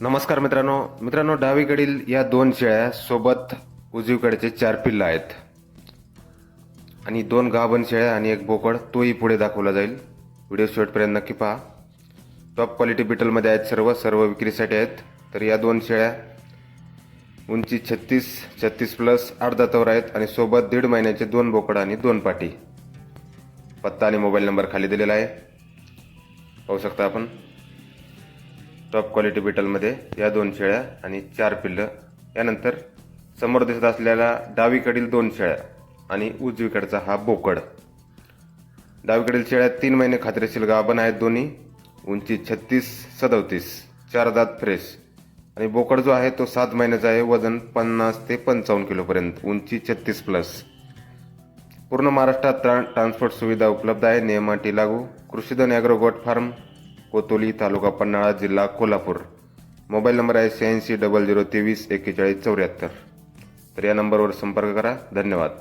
नमस्कार मित्रांनो. मित्रांनो डावीकडील या दोन शेळ्या सोबत उजवीकडचे चार पिल्लं आहेत. आणि दोन गाभण शेळ्या आणि एक बोकड तोही पुढे दाखवला जाईल. व्हिडिओ शेवटपर्यंत नक्की पहा. टॉप क्वालिटी बिटलमध्ये आहेत सर्व सर्व विक्रीसाठी आहेत. तर या दोन शेळ्या उंची छत्तीस छत्तीस प्लस अर्धा तवर आहेत आणि सोबत दीड महिन्याचे दोन बोकड आणि दोन पाटी. पत्ता आणि मोबाईल नंबर खाली दिलेला आहे. पाहू शकता आपण. टॉप क्वालिटी बिटलमध्ये या दोन शेळ्या आणि चार पिल्लं. यानंतर समोर दिसत असलेल्या डावीकडील दोन शेळ्या आणि उजवीकडचा हा बोकड. डावीकडील शेळ्या तीन महिने खात्रीशीर गाभण आहेत दोन्ही. उंची छत्तीस सदोतीस चार दात फ्रेश. आणि बोकड जो आहे तो सात महिन्याचा आहे वजन पन्नास ते पंचावन्न किलोपर्यंत उंची छत्तीस प्लस पूर्ण महाराष्ट्रात ट्रान्सपोर्ट सुविधा उपलब्ध आहे नियमाटी लागू. Krishidhan agro goat farm Kotoli taluka Panhala जिल्हा कोल्हापूर. मोबाईल नंबर आहे शहाऐंशी डबल झिरो तेवीस एक्केचाळीस चौऱ्याहत्तर. तर या नंबरवर संपर्क करा. धन्यवाद.